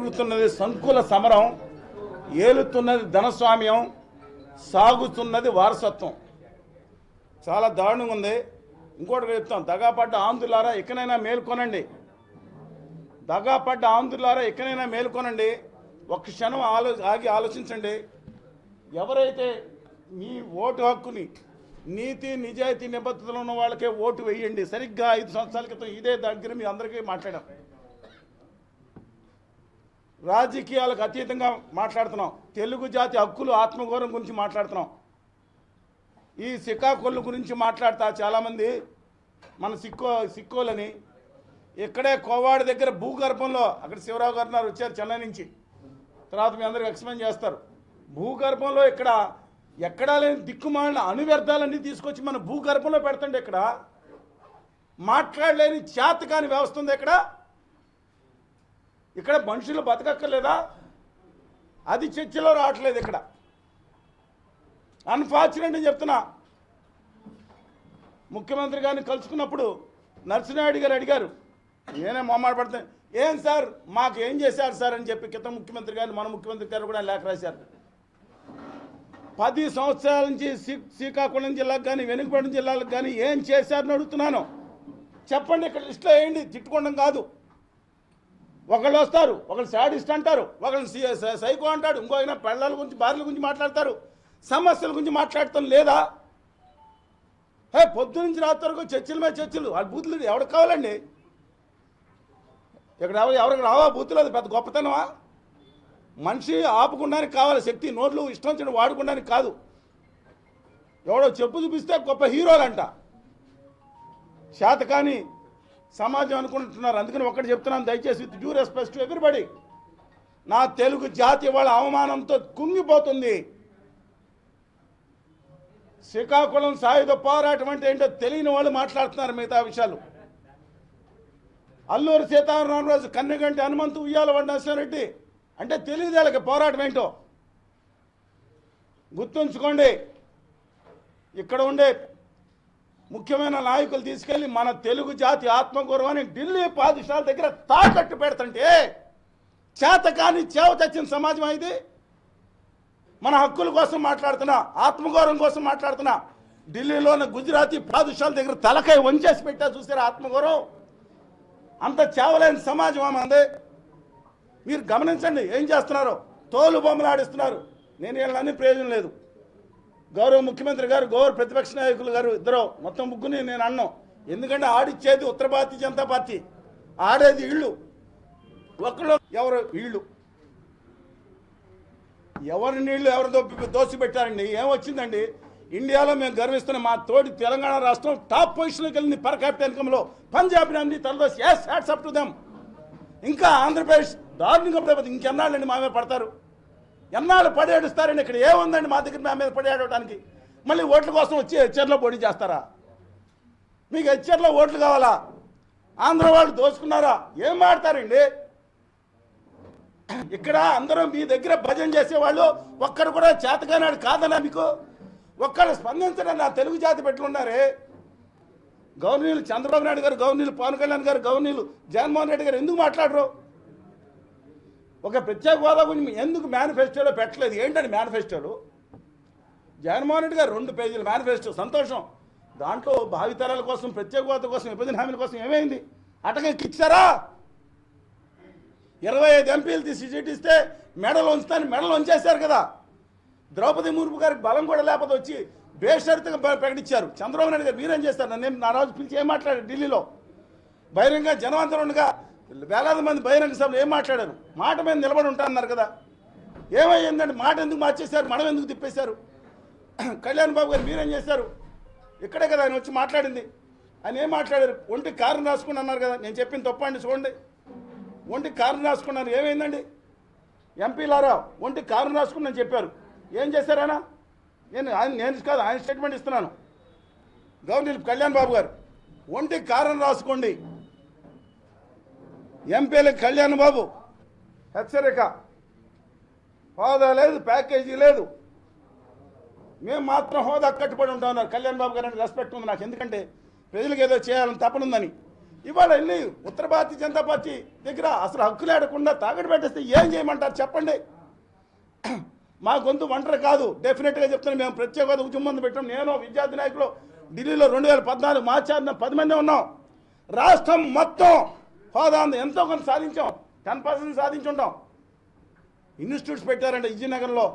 జరుగుతున్నది సంకుల సమరం ఏలుతున్నది ధనస్వామ్యం సాగుతున్నది వారసత్వం. చాలా దారుణంగా ఉంది. ఇంకోటి చెప్తాం దగాపడ్డ ఆంధ్రులారా ఇకనైనా మేల్కొనండి. దగాపడ్డ ఆంధ్రులారా ఇకనైనా మేల్కొనండి. ఒక్క క్షణం ఆలో ఆగి ఆలోచించండి. ఎవరైతే మీ ఓటు హక్కుని నీతి నిజాయితీ నిబద్ధతలు ఉన్న వాళ్ళకే ఓటు వేయండి సరిగ్గా ఐదు సంవత్సరాల క్రితం ఇదే దగ్గర మీ అందరికీ మాట్లాడాం. రాజకీయాలకు అతీతంగా మాట్లాడుతున్నాం. తెలుగు జాతి హక్కులు ఆత్మగౌరవం గురించి మాట్లాడుతున్నాం. ఈ సిక్కాకొల్లు గురించి మాట్లాడతా చాలామంది మన సిక్కో సిక్కోలని. ఇక్కడే కోవాడి దగ్గర భూగర్భంలో అక్కడ శివరావు గారు ఉన్నారు, వచ్చారు చెన్నై నుంచి. తర్వాత మీ అందరికి ఎక్స్ప్లెయిన్ చేస్తారు. భూగర్భంలో ఇక్కడ ఎక్కడా లేని దిక్కుమాలిన అణువ్యర్థాలన్నీ తీసుకొచ్చి మన భూగర్భంలో పెడుతుండే ఇక్కడ. మాట్లాడలేని చేతకాని వ్యవస్థ ఉంది ఇక్కడ. ఇక్కడ మనుషులు బతకక్కర్లేదా? అది చర్చలో రావట్లేదు ఇక్కడ. అన్ఫార్చునేట్ అని చెప్తున్నా. ముఖ్యమంత్రి గారిని కలుసుకున్నప్పుడు నరసింహారెడ్డి గారు అడిగారు నేనే మొహమాట ఏం సార్? మాకు ఏం చేశారు సార్? అని చెప్పి క్రితం ముఖ్యమంత్రి గారు మన ముఖ్యమంత్రి గారు కూడా లేఖ రాశారు. పది సంవత్సరాల నుంచి శ్రీ- శ్రీకాకుళం జిల్లాకు కానీ వెనుకబడిన జిల్లాలకు కానీ ఏం చేశారని అడుగుతున్నాను. చెప్పండి ఇక్కడ లిస్టులో వేయండి తిట్టుకోవడం కాదు. ఒకళ్ళు వస్తారు ఒకళ్ళు శాడిస్ట్ అంటారు ఒకళ్ళు సైకో అంటాడు ఇంకో అయినా పెళ్ళాల గురించి భార్యల గురించి మాట్లాడతారు. సమస్యల గురించి మాట్లాడటం లేదా? హే పొద్దు నుంచి రాత్రి వరకు చర్చల మీద చర్చలు వాళ్ళు బూతులు ఎవరికి కావాలండి? ఇక్కడ ఎవరు ఎవరికి రావా బూతులు? అది పెద్ద గొప్పతనమా? మనిషి ఆపుకుండానికి కావాలి శక్తి నోట్లు ఇష్టం వచ్చిన వాడుకోవడానికి కాదు. ఎవడో చెప్పు చూపిస్తే గొప్ప హీరోలంట. శాతకాని సమాజం అనుకుంటున్నారు. అందుకని ఒకటి చెప్తున్నాను దయచేసి with due respect to everybody. నా తెలుగు జాతి వాళ్ళ అవమానంతో కుంగిపోతుంది. శ్రీకాకుళం సాయుధ పోరాటం అంటే ఏంటో తెలియని వాళ్ళు మాట్లాడుతున్నారు మిగతా విషయాలు. అల్లూరు సీతారామరాజు కన్నెగంటి హనుమంతు ఉయ్యాల రెడ్డి అంటే తెలియదు వాళ్ళకి పోరాటం ఏంటో. గుర్తుంచుకోండి ఇక్కడ ఉండే ముఖ్యమైన నాయకులు తీసుకెళ్ళి మన తెలుగు జాతి ఆత్మగౌరవాన్ని ఢిల్లీ పాదిషాల దగ్గర తాకట్టు పెడతంటే చేత కానీ చేవ తెచ్చిన సమాజం ఇది. మన హక్కుల కోసం మాట్లాడుతున్నా ఆత్మగౌరవం కోసం మాట్లాడుతున్నా ఢిల్లీలోని గుజరాతీ పాదుషాల దగ్గర తలకాయ వంచేసి పెట్టా చూసారా ఆత్మగౌరవం? అంత చేవలేని సమాజం మంది మీరు గమనించండి ఏం చేస్తున్నారో? తోలు బొమ్మలు ఆడిస్తున్నారు. నేను వీళ్ళని ప్రయోజనం లేదు. గౌరవ ముఖ్యమంత్రి గారు గౌరవ ప్రతిపక్ష నాయకులు గారు ఇద్దరు మొత్తం ముగ్గురిని నేను అన్నాం. ఎందుకంటే ఆడిచ్చేది ఉత్తర భారతీయ జనతా పార్టీ. ఆడేది ఇళ్ళు. ఒకళ్ళు ఎవరు? వీళ్ళు ఎవరి నీళ్ళు ఎవరు దోపి దోసి పెట్టారండి ఏమొచ్చిందండి ఇండియాలో మేము గర్విస్తున్న మా తోటి తెలంగాణ రాష్ట్రం టాప్ పొజిషన్కి వెళ్ళింది పర్ క్యాపిటల్ ఇన్కంలో పంజాబ్ అన్ని తలదోసి yes hats up to them ఇంకా ఆంధ్రప్రదేశ్ దారుణంగా ఇంకెన్నాళ్ళండి మామే పడతారు? ఎన్నాళ్ళు పడేడుస్తారండి ఇక్కడ ఏముందండి మా దగ్గర మా మీద పడేయడానికి మళ్ళీ ఓట్ల కోసం వచ్చి హెచ్చర్లో పోటీ చేస్తారా? మీకు హెచ్చర్లో ఓట్లు కావాలా? ఆంధ్ర వాళ్ళు దోచుకున్నారా? ఏం మాడతారండి? ఇక్కడ అందరూ మీ దగ్గర భజన చేసేవాళ్ళు ఒక్కరు కూడా చేతగానాడు కాదనా మీకు? ఒక్కరు స్పందించడం నా తెలుగు జాతి పెట్టుకున్నారే గవర్నీలు చంద్రబాబు నాయుడు గారు గవర్నీలు పవన్ కళ్యాణ్ గారు గవర్నీలు జగన్మోహన్ రెడ్డి గారు ఎందుకు మాట్లాడరు? ఒక ప్రత్యేక హోదా గురించి ఎందుకు మేనిఫెస్టోలో పెట్టలేదు? ఏంటంటే మేనిఫెస్టోలు జగన్మోహన్ రెడ్డి గారు రెండు పేజీల మేనిఫెస్టో సంతోషం. దాంట్లో భావితరాల కోసం ప్రత్యేక హోదా కోసం విభజన హామీల కోసం ఏమైంది? అటకెక్కిచ్చారా ఇరవై ఐదు ఎంపీలు తీసి సీట్ ఇస్తే మెడలు ఉంచుతాను మెడలు ఉంచేశారు కదా. ద్రౌపది ముర్ము గారికి బలం కూడా లేకపోతే వచ్చి బేషరతుగా ప్రకటించారు. చంద్రబాబు నాయుడు గారు మీరేం చేస్తారు? నన్ను నా రోజు పిలిచి ఏం మాట్లాడారు ఢిల్లీలో? బహిరంగ జనవంతరం వేలాది మంది బహిరంగ సభలు ఏం మాట్లాడారు? మాట మీద నిలబడి ఉంటారన్నారు కదా. ఏమైందంటే మాట ఎందుకు మార్చేశారు? మనం ఎందుకు తిప్పేశారు? కళ్యాణ్ బాబు గారు మీరేం చేశారు? ఇక్కడే కదా ఆయన వచ్చి మాట్లాడింది. ఆయన ఏం మాట్లాడారు? ఒంటి కారణం రాసుకుని అన్నారు కదా. నేను చెప్పిన తప్పండి చూడండి. ఒంటి కారణం రాసుకున్నారు. ఏమైందండి? ఎంపీలారా ఒంటి కారణం రాసుకుని చెప్పారు. ఏం చేశారు నేను ఆయన నేను కాదు ఆయన స్టేట్మెంట్ ఇస్తున్నాను. గవర్నర్ కళ్యాణ్ బాబు గారు ఒంటి కారణం రాసుకోండి. ఎంపీలకు కళ్యాణ్ బాబు. హెచ్చరిక. హోదా లేదు ప్యాకేజీ లేదు. మేము మాత్రం హోదా కట్టుబడి ఉంటామన్నారు కళ్యాణ్ బాబు గారు రెస్పెక్ట్ ఉంది నాకు. ఎందుకంటే ప్రజలకు ఏదో చేయాలని తపనుందని ఇవాళ వెళ్ళి ఉత్తర భారతీయ జనతా పార్టీ దగ్గర అసలు హక్కులు ఆడకుండా తాగడి పెట్టేస్తే ఏం చేయమంటారు చెప్పండి. మా గొంతు ఒంటరి కాదు. డెఫినెట్గా చెప్తాను మేము ప్రత్యేక హోదా ఉద్యమం పెట్టాం. నేను విద్యార్థి నాయకులు. ఢిల్లీలో రెండు వేల పద్నాలుగు మార్చి పది మంది ఉన్నాం. రాష్ట్రం మొత్తం హోదా ఉంది. ఎంతో కొంత సాధించాం. Ten percent సాధించుంటాం. ఇన్స్టిట్యూట్స్ పెట్టారంటే విజయనగరంలో.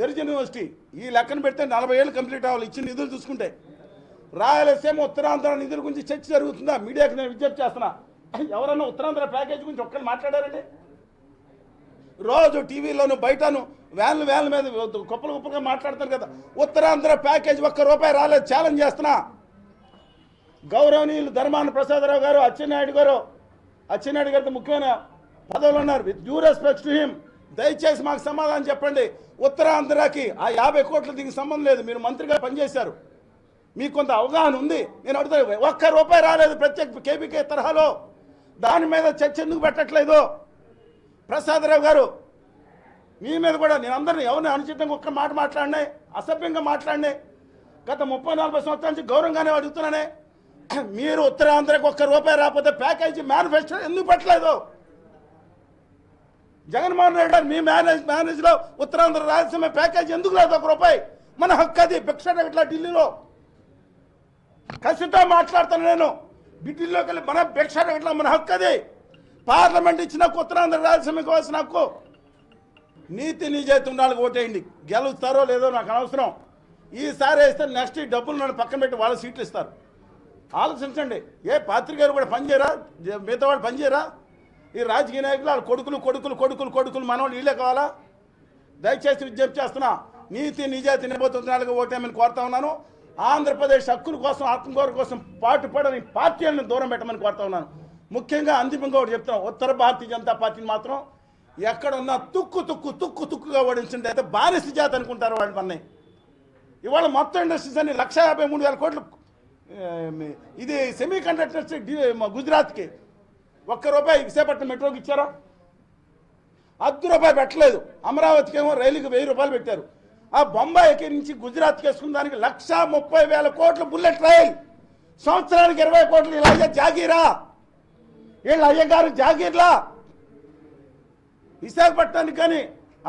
గరిజన యూనివర్సిటీ. ఈ లెక్కన పెడితే నలభై ఏళ్ళు కంప్లీట్ అవ్వాలి. ఇచ్చిన నిధులు చూసుకుంటే. రాయలసీమ ఉత్తరాంధ్ర నిధుల గురించి చర్చ జరుగుతుందా? మీడియాకి నేను విజ్ఞప్తి చేస్తున్నా. ఎవరన్నా ఉత్తరాంధ్ర ప్యాకేజ్ గురించి ఒక్కరు మాట్లాడారండి? రోజు టీవీలోను బయటను వ్యాన్లు వ్యాన్ల మీద గొప్పలు గొప్పలుగా మాట్లాడతారు కదా. ఉత్తరాంధ్ర ప్యాకేజ్ ఒక్క రూపాయి రాలేదు. ఛాలెంజ్ చేస్తున్నా. గౌరవనీయులు ధర్మాన ప్రసాదరావు గారు అచ్చెన్నాయుడు గారు అచ్చెన్నాయుడు గారితో ముఖ్యమైన పదవులు ఉన్నారు. With due respect to him దయచేసి మాకు సమాధానం చెప్పండి. ఉత్తరాంధ్రకి ఆ యాభై కోట్ల దీనికి సంబంధం లేదు. మీరు మంత్రిగా పనిచేశారు. మీకు కొంత అవగాహన ఉంది. నేను అడుగుతాను ఒక్క రూపాయి రాలేదు ప్రత్యేక కేబీకే తరహాలో. దాని మీద చర్చ ఎందుకు పెట్టట్లేదు? ప్రసాదరావు గారు మీ మీద కూడా నేను అందరిని ఎవరిని అనుచితంగా ఒక్క మాట మాట్లాడినాయి అసభ్యంగా మాట్లాడినాయి. గత ముప్పై నలభై సంవత్సరాల నుంచి గౌరవంగానే అడుగుతున్నానే. మీరు ఉత్తరాంధ్రకు ఒక్క రూపాయి రాకపోతే ప్యాకేజీ మేనిఫెస్టో ఎందుకు పెట్టలేదు? జగన్మోహన్ రెడ్డి గారు మీ మేనేజ్ మేనేజ్లో ఉత్తరాంధ్ర రాయలసీమ ప్యాకేజీ ఎందుకు లేదు ఒక రూపాయి? మన హక్కు అది. భిక్ష ఇట్లా ఢిల్లీలో. కసితో మాట్లాడుతాను నేను. ఢిల్లీలోకి వెళ్ళి మన భిక్ష ఇట్లా మన హక్కు అది. పార్లమెంట్ ఇచ్చిన ఉత్తరాంధ్ర రాయలసీమకి కావాల్సిన హక్కు. నీతి నిజాయితీ ఉండాలి ఓటేయండి. గెలుస్తారో లేదో నాకు అనవసరం. ఈసారి వేస్తే నెక్స్ట్ ఈ డబ్బులు నన్ను పక్కన పెట్టి వాళ్ళ సీట్లు ఇస్తారు. ఆలోచించండి. ఏ పాత్రికేయులు కూడా పనిచేయరా మిగతా వాళ్ళు పనిచేయరా ఈ రాజకీయ నాయకులు వాళ్ళ కొడుకులు కొడుకులు కొడుకులు కొడుకులు మనవాళ్ళు వీళ్ళే కావాలా? దయచేసి విజ్ఞప్తి చేస్తున్నా నీతి నిజాయితీ నిబోతున్నాలుగా ఓటేమని కోరుతా ఉన్నాను. ఆంధ్రప్రదేశ్ హక్కుల కోసం ఆత్మగౌరవ కోసం పాటుపడని పార్టీలను దూరం పెట్టమని కోరుతా ఉన్నాను. ముఖ్యంగా అంతిమంగా ఒకటి చెప్తున్నాం ఉత్తర భారతీయ జనతా పార్టీని మాత్రం ఎక్కడున్నా తుక్కు తుక్కు తుక్కు తుక్కుగా ఓడించండి అయితే బానిస జాతి అనుకుంటారు వాళ్ళు మన్ని. ఇవాళ మొత్తం ఇండస్ట్రీస్ అన్ని లక్ష యాభై మూడు వేల కోట్లు ఇది సెమీ కండక్టర్స్ గుజరాత్కి. ఒక్క రూపాయి విశాఖపట్నం మెట్రోకి ఇచ్చారా? అర్ధ రూపాయి పెట్టలేదు. అమరావతికి ఏమో రైలుకి వెయ్యి రూపాయలు పెట్టారు. ఆ బొంబాయికి నుంచి గుజరాత్కి వేసుకున్న దానికి లక్ష ముప్పై వేల కోట్లు బుల్లెట్ రైల్ సంవత్సరానికి ఇరవై కోట్లు ఇలా అయ్యా జాగీరా? వీళ్ళ అయ్యగారు జాగీర్లా? విశాఖపట్నానికి కానీ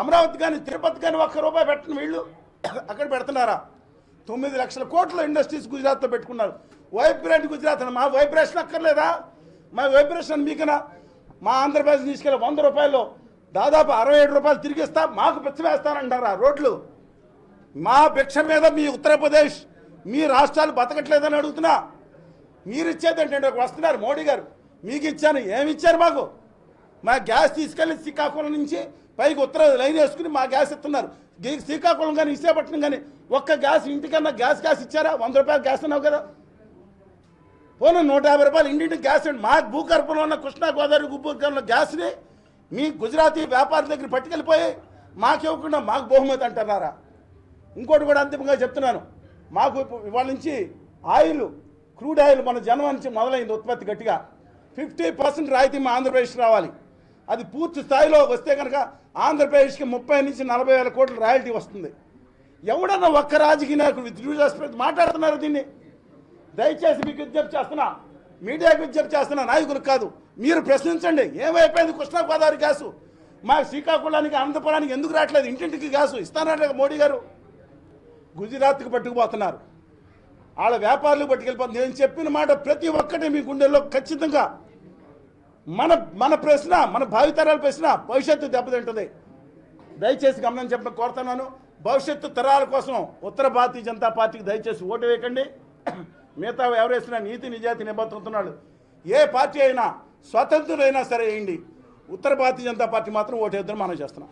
అమరావతి కానీ తిరుపతి కానీ ఒక్క రూపాయి పెట్టిన వీళ్ళు అక్కడ పెడుతున్నారా? తొమ్మిది లక్షల కోట్ల ఇండస్ట్రీస్ గుజరాత్లో పెట్టుకున్నారు. వైబ్రెంట్ గుజరాత్ మా వైబ్రేషన్ అక్కర్లేదా? మా వైబ్రేషన్ మీకనా మా ఆంధ్రప్రదేశ్ తీసుకెళ్ళి వంద రూపాయలు దాదాపు అరవై ఏడు రూపాయలు తిరిగిస్తా మాకు పిచ్చ ఆ రోడ్లు. మా భిక్ష మీద మీ ఉత్తరప్రదేశ్ మీ రాష్ట్రాలు బతకట్లేదని అడుగుతున్నా. మీరు ఇచ్చేది ఏంటంటే వస్తున్నారు మోడీ గారు. మీకు ఇచ్చాను ఏమి ఇచ్చారు మాకు? మా గ్యాస్ తీసుకెళ్ళి శ్రీకాకుళం నుంచి పైకి ఉత్తర లైన్ వేసుకుని మా గ్యాస్ ఇస్తున్నారు శ్రీకాకుళం కానీ విశాఖపట్నం కానీ ఒక్క గ్యాస్ ఇంటికన్నా గ్యాస్ గ్యాస్ ఇచ్చారా? వంద రూపాయలు గ్యాస్ అన్నావు కదా. పోనీ నూట యాభై రూపాయలు ఇంటింటికి గ్యాస్ మా భూగర్భంలో ఉన్న కృష్ణా గోదావరి భూగర్భంలో గ్యాస్ని మీ గుజరాతీ వ్యాపారి దగ్గర పట్టుకెళ్ళిపోయి మాకు ఇవ్వకుండా మాకు బహుమతి అంటున్నారా? ఇంకోటి కూడా అంతిమంగా చెప్తున్నాను. మాకు ఇప్పుడు ఇవాళ నుంచి ఆయిల్ క్రూడ్ ఆయిల్ మన జనం నుంచి మొదలైంది ఉత్పత్తి గట్టిగా. ఫిఫ్టీ పర్సెంట్ రాయితీ మా ఆంధ్రప్రదేశ్ రావాలి. అది పూర్తి స్థాయిలో వస్తే కనుక ఆంధ్రప్రదేశ్కి ముప్పై నుంచి నలభై వేల కోట్ల రాయల్టీ వస్తుంది. ఎవడన్నా ఒక్క రాజకీయ నాయకుడు విత్ మాట్లాడుతున్నారు దీన్ని? దయచేసి మీకు విజ్ఞప్తి చేస్తున్నా. మీడియాకి విజ్ఞప్తి చేస్తున్నా నాయకులకు కాదు. మీరు ప్రశ్నించండి. ఏమైపోయింది? కృష్ణా గోదావరి గ్యాసు. మా శ్రీకాకుళానికి అనంతపురానికి ఎందుకు రావట్లేదు? ఇంటింటికి గ్యాసు. ఇస్తానట్లేదు మోడీ గారు. గుజరాత్కి పట్టుకుపోతున్నారు. వాళ్ళ వ్యాపారులు పట్టుకెళ్ళిపోతుంది నేను చెప్పిన మాట ప్రతి ఒక్కటి మీ గుండెల్లో ఖచ్చితంగా మన మన ప్రశ్న మన భావితరాల ప్రశ్న భవిష్యత్తు దెబ్బతింటుంది. దయచేసి గమనం చెప్పడం కోరుతున్నాను. భవిష్యత్తు తరాల కోసం ఉత్తర భారతీయ జనతా పార్టీకి దయచేసి ఓటు వేయకండి. మిగతా ఎవరేసినా నీతి నిజాతి నిబద్ధతున్నాడు. ఏ పార్టీ అయినా స్వతంత్రులైనా సరే వేయండి. ఉత్తర భారతీయ జనతా పార్టీ మాత్రం ఓటు వేద్దని మనం చేస్తున్నాం.